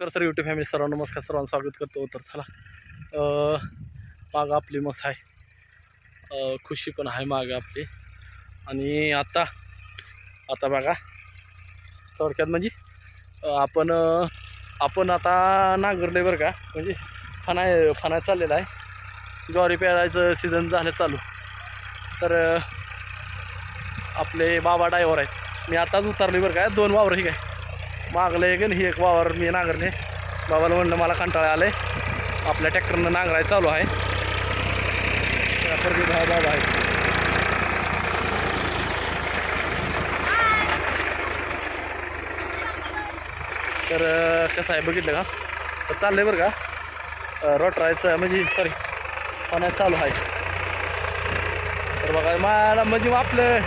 नमस्कार sir YouTube family सर्वांना नमस्कार. सर्वांना स्वागत करतो. तर चला अं, मागं आपली मस आहे. खुशी पण आहे मागं आपली. आणि आता आता बघा थोडक्यात म्हणजे आपण आपण आता नांगरले बरं का. म्हणजे फणाय फनाय चाललेला आहे. ज्वारी पेरायचं सीझन झालं चालू. तर आपले बाबा डायवर आहेत. मी आताच उतरले बरं का. दोन वावर ही काय. मागलं एक आणि ही एक वावर मी नांगरले बाबाला म्हणलं मला कंटाळा आलं आहे आपल्या ट्रॅक्टरनं नांगरायला चालू आहे. त्यापूर्वी भाव हा बाबा आहे तर कसं आहे बघितलं का? तर आहे बरं का? रोटरायचं म्हणजे सॉरी पाण्यात चालू आहे. तर बघा मला म्हणजे मग आपलं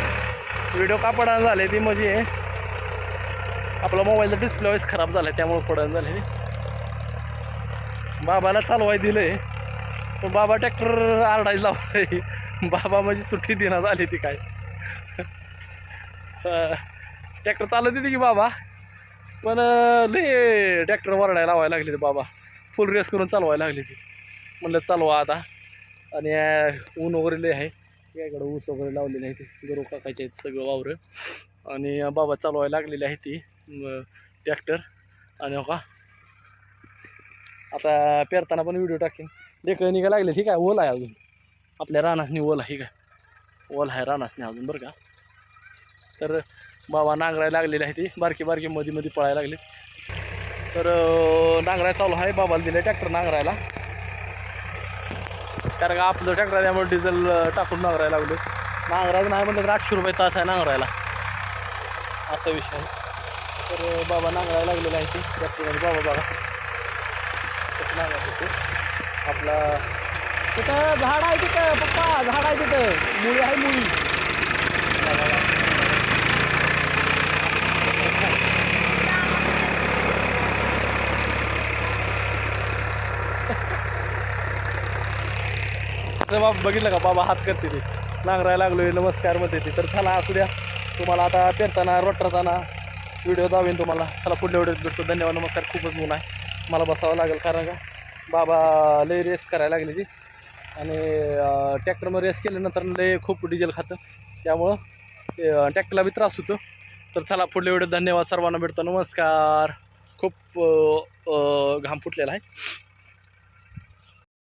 व्हिडिओ कापडानं झाले ती म्हणजे. आपला मोबाईलचा डिस्प्ले वाईस खराब झाला त्यामुळे पडायला झाले बाबाला चालवाय दिलं पण बाबा ट्रॅक्टर आरडायला लावलाय. बाबा माझी सुट्टी देण्यात आली ती काय. ट्रॅक्टर चालत येते की बाबा पण अं, लय ट्रॅक्टर वरडायला लावायला लागले ते बाबा. फुल रेस करून चालवायला लागली ती. म्हणलं चालवा आता. आणि ऊन वगैरे लय आहे. याकडं ऊस वगैरे लावलेले आहे ते. गरू काकाचे आहेत सगळं वावरं. आणि बाबा चालवायला लागलेली आहे ती. ट्रॅक्टर आणि हो का? आता पेरताना पण व्हिडिओ टाकेन. देख निघा लागले ठीक आहे ओल आहे अजून. आपल्या रानासनी ओल आहे काय? ओल आहे रानासनी अजून बरं का? तर बाबा नांगरायला लागलेली आहे ती. बारकी बारकी मध्ये मध्ये पळायला लागली तर नांगराय चालू आहे. बाबाला दिलं ट्रॅक्टर नांगरायला. कारण का आपलं ट्रॅक्टर त्यामुळे डिझेल टाकून नांगरायला लागलो नांगरायचं नाही म्हणलं तर आठशे रुपये तास आहे नांगरायला. असा विषय आहे. तर बाबा नांगरायला लागलेला आहे ते. ट्रॅक्टरमध्ये बाबा बघा कसं नांगरायचं ते? आपला तिथं झाड आहे तिथं पप्पा झाड आहे तिथं. मुळी आहे मुळी. तर बाबा बघितलं का? बाबा हात करते ते. नांगरायला लागलोय नमस्कारमध्ये ते. तर चला असू द्या. तुम्हाला आता पेरताना रोटरताना व्हिडिओ दावेन तुम्हाला. चला पुढल्या व्हिडिओत भेटतो धन्यवाद नमस्कार. खूपच ऊन आहे. मला बसावं लागेल कारण का? बाबा लय रेस करायला लागली ती. आणि ट्रॅक्टरमध्ये रेस केल्यानंतर लय खूप डिझेल खातं. त्यामुळं ट्रॅक्टरला बी त्रास होतो. तर चला पुढल्या व्हिडिओ धन्यवाद सर्वांना भेटतो. नमस्कार. खूप घाम फुटलेला आहे.